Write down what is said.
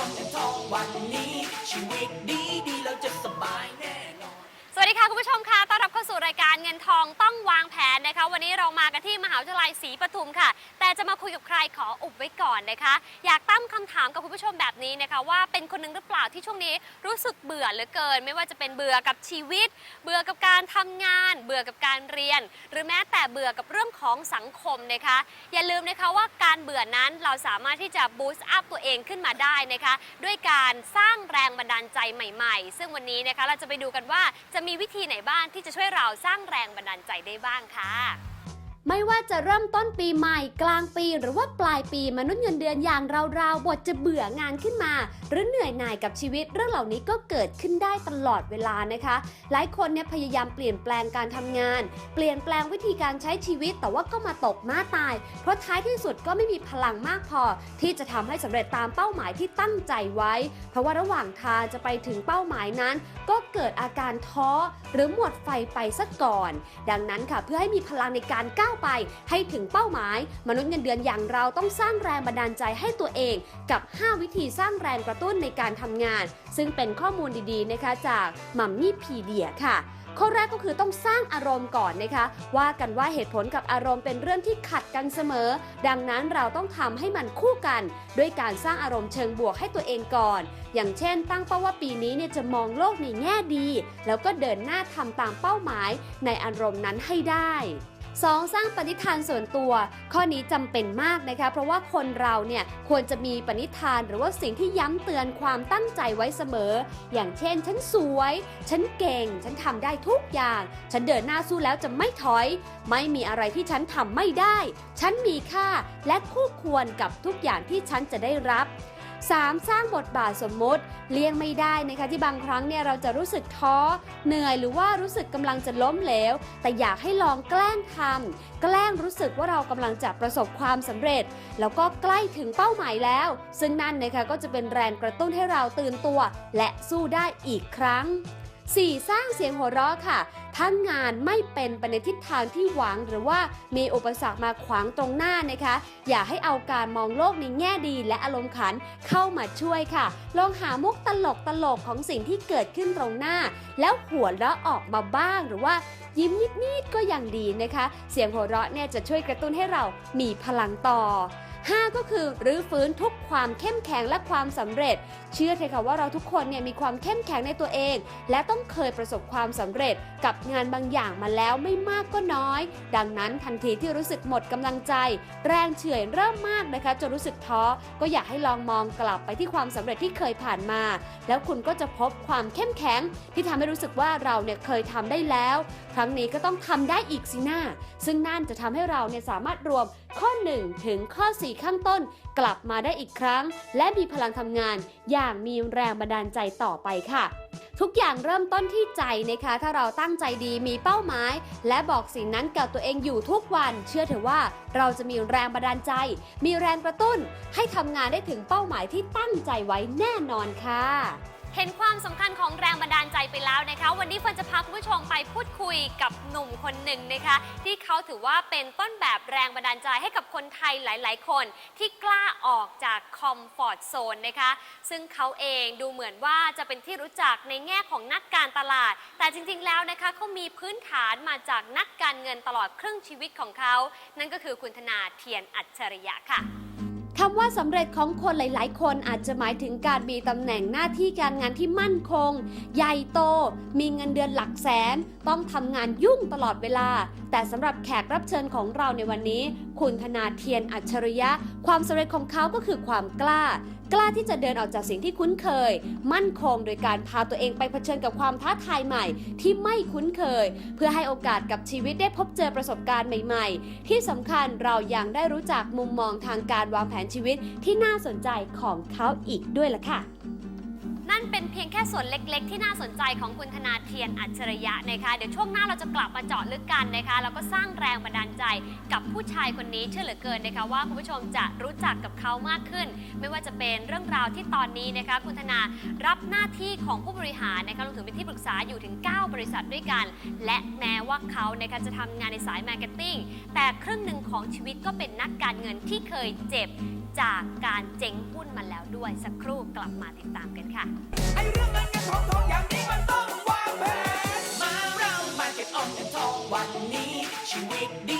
องเงินทองวันนี้ ชีวิตดีดีเราจะสบายแน่สวัสดีค่ะ คุณผู้ชมค่ะต้อนรับเข้าสู่รายการเงินทองต้องวางแผนนะคะ วันนี้เรามากันที่มหาวิทยาลัยศรีปทุมค่ะ จะมาคุยกับใครขออุบไว้ก่อนนะคะ อยากตั้งคำถามกับคุณผู้ชมแบบนี้นะคะ ว่าเป็นคนหนึงหรือเปล่าที่ช่วงนี้รู้สึกเบื่อเหลือเกิน ไม่ว่าจะเป็นเบื่อกับชีวิต เบื่อกับการทำงาน เบื่อกับการเรียน หรือแม้แต่เบื่อกับเรื่องของสังคมนะคะ อย่าลืมนะคะว่าการเบื่อนั้นเราสามารถที่จะบูสต์อัพตัวเองขึ้นมาได้นะคะ ด้วยการสร้างแรงบันดาลใจใหม่ ๆ ซึ่งวันนี้นะคะเราจะไปดูกันว่าจะมีวิธีไหนบ้างที่จะช่วยเราสร้างแรงบันดาลใจได้บ้างค่ะ ไม่ว่าจะเริ่มต้นปีใหม่กลางปีหรือว่าปลายปีมนุษย์เงินเดือนอย่างเราๆบทจะเบื่องานขึ้นมา หรือเหนื่อยหน่ายกับชีวิต เรื่องเหล่านี้ก็เกิดขึ้นได้ตลอดเวลานะคะ หลายคนเนี่ยพยายามเปลี่ยนแปลงการทำงาน เปลี่ยนแปลงวิธีการใช้ชีวิตแต่ว่าก็มาตกหน้าตาย เพราะท้ายที่สุดก็ไม่มีพลังมากพอ ที่จะทำให้สำเร็จตามเป้าหมายที่ตั้งใจไว้ เพราะว่าระหว่างทางจะไปถึงเป้าหมายนั้น ก็เกิดอาการท้อหรือหมดไฟไปซะก่อน ดังนั้นค่ะเพื่อให้มีพลังในการก้าวไปให้ถึงเป้าหมาย มนุษย์เงินเดือนอย่างเราต้องสร้างแรงบันดาลใจให้ตัวเอง กับ 5 วิธีสร้างแรงกระตุ้นในการทำงาน ซึ่งเป็นข้อมูลดีๆนะคะจากมัมมี่พีเดียค่ะข้อแรกก็คือต้องสร้างอารมณ์ก่อนนะคะ ว่ากันว่าเหตุผลกับอารมณ์เป็นเรื่องที่ขัดกันเสมอ ดังนั้นเราต้องทำให้มันคู่กัน ด้วยการสร้างอารมณ์เชิงบวกให้ตัวเองก่อน อย่างเช่น ตั้งเป้าว่าปีนี้เนี่ยจะมองโลกในแง่ดี แล้วก็เดินหน้าทำตามเป้าหมายในอารมณ์นั้นให้ได้ 2. สร้างปณิธานส่วนตัว ข้อนี้จำเป็นมากนะคะ เพราะว่าคนเราเนี่ยควรจะมีปณิธานหรือว่าสิ่งที่ย้ำเตือนความตั้งใจไว้เสมอ อย่างเช่น ฉันสวย ฉันเก่ง ฉันทำได้ทุกอย่าง ฉันเดินหน้าสู้แล้วจะไม่ถอย ไม่มีอะไรที่ฉันทำไม่ได้ ฉันมีค่าและคู่ควรกับทุกอย่างที่ฉันจะได้รับ 3. สร้างบทบาทสมมุติเลี่ยงไม่ได้นะคะที่บางครั้งเนี่ยเราจะรู้สึกท้อเหนื่อยหรือว่ารู้สึกกำลังจะล้มเหลว แต่อยากให้ลองแกล้งทำแกล้งรู้สึกว่าเรากำลังจะประสบความสำเร็จ แล้วก็ใกล้ถึงเป้าหมายแล้ว ซึ่งนั่นนะคะก็จะเป็นแรงกระตุ้นให้เราตื่นตัว และสู้ได้อีกครั้ง 4. สร้างเสียงหัวเราะค่ะ ถ้างานไม่เป็นไปในทิศทางที่หวังหรือว่ามีอุปสรรคมาขวางตรงหน้านะคะ อย่าให้เอาการมองโลกในแง่ดีและอารมณ์ขันเข้ามาช่วยค่ะ ลองหามุกตลกตลกของสิ่งที่เกิดขึ้นตรงหน้า แล้วหัวเราะออกมาบ้างหรือว่ายิ้มนิดๆก็ยังดีนะคะ เสียงหัวเราะเนี่ยจะช่วยกระตุ้นให้เรามีพลังต่อ 5 ก็คือรื้อฟื้นทุกความเข้มแข็งและความสำเร็จ เชื่อเถอะค่ะว่าเราทุกคนเนี่ยมีความเข้มแข็งในตัวเอง และต้องเคยประสบความสำเร็จกับงานบางอย่างมาแล้วไม่มากก็น้อย ดังนั้นทันทีที่รู้สึกหมดกำลังใจ แรงเฉื่อยเริ่มมากนะคะจนรู้สึกท้อก็อยากให้ลองมองกลับไปที่ความสำเร็จที่เคยผ่านมา แล้วคุณก็จะพบความเข้มแข็ง ที่ทำให้รู้สึกว่าเราเนี่ยเคยทำได้แล้ว ครั้งนี้ก็ต้องทำได้อีกสินะซึ่งนั่นจะทำให้เราเนี่ยสามารถรวม ข้อ 1 ถึงข้อ 4 ข้างต้นกลับมาได้อีกครั้ง และมีพลังทำงานอย่างมีแรงบันดาลใจต่อไปค่ะ ทุกอย่างเริ่มต้นที่ใจนะคะ ถ้าเราตั้งใจดีมีเป้าหมาย และบอกสิ่งนั้นกับตัวเองอยู่ทุกวัน เชื่อเถอะว่าเราจะมีแรงบันดาลใจ มีแรงกระตุ้น ให้ทำงานได้ถึงเป้าหมายที่ตั้งใจไว้แน่นอนค่ะ เห็นความสำคัญของแรงบันดาลใจไปแล้วนะคะ วันนี้เฟิร์นจะพาคุณผู้ชมไปพูดคุยกับหนุ่มคนหนึ่งนะคะ ที่เขาถือว่าเป็นต้นแบบแรงบันดาลใจให้กับคนไทยหลาย ๆ คน ที่กล้าออกจากคอมฟอร์ทโซนนะคะ ซึ่งเขาเองดูเหมือนว่าจะเป็นที่รู้จักในแง่ของนักการตลาด แต่จริง ๆ แล้วนะคะเขามีพื้นฐานมาจากนักการเงินตลอดครึ่งชีวิตของเขา นั่นก็คือคุณธนาเทียนอัจฉริยะค่ะ คำว่าสำเร็จของคนหลาย ๆ คนอาจจะหมายถึงการมีตำแหน่งหน้าที่การงานที่มั่นคง ใหญ่โต มีเงินเดือนหลักแสน ต้องทำงานยุ่งตลอดเวลา แต่สำหรับแขกรับเชิญของเราในวันนี้ คุณธนาเทียนอัจฉริยะ ความสำเร็จของเขาก็คือความกล้า กล้าที่จะเดินออกจากสิ่งที่คุ้นเคย มั่นคงโดยการพาตัวเองไปเผชิญกับความท้าทายใหม่ ที่ไม่คุ้นเคย เพื่อให้โอกาสกับชีวิตได้พบเจอประสบการณ์ใหม่ ๆ ที่สำคัญเรายังได้รู้จักมุมมองทางการวางแผนชีวิตที่น่าสนใจของเขาอีกด้วยล่ะค่ะ นั่นเป็นเพียงแค่ส่วนเล็กๆ ที่น่าสนใจของคุณธนาเทียนอัจฉริยะนะคะ เดี๋ยวช่วงหน้าเราจะกลับมาเจาะลึกกันนะคะ แล้วก็สร้างแรงบันดาลใจกับผู้ชายคนนี้เชื่อเหลือเกินนะคะว่าคุณผู้ชมจะรู้จักกับเขามากขึ้น ไม่ว่าจะเป็นเรื่องราวที่ตอนนี้นะคะ คุณธนารับหน้าที่ของผู้บริหารนะคะรวมถึงเป็นที่ปรึกษาอยู่ถึง 9 บริษัทด้วยกัน และแม้ว่าเขานะคะจะทำงานในสายมาร์เก็ตติ้งแต่ครึ่งหนึ่งของชีวิตก็เป็นนักการเงินที่เคยเจ็บ จากการเจ๊งหุ้นมาแล้วด้วยสักครู่กลับมาติดตามกันค่ะ ไอ้เรื่องเงินเงินทองทองอย่างนี้มันต้องวางแผน มาเรามาเก็ตออมกันทองวันนี้ ชีวิตดี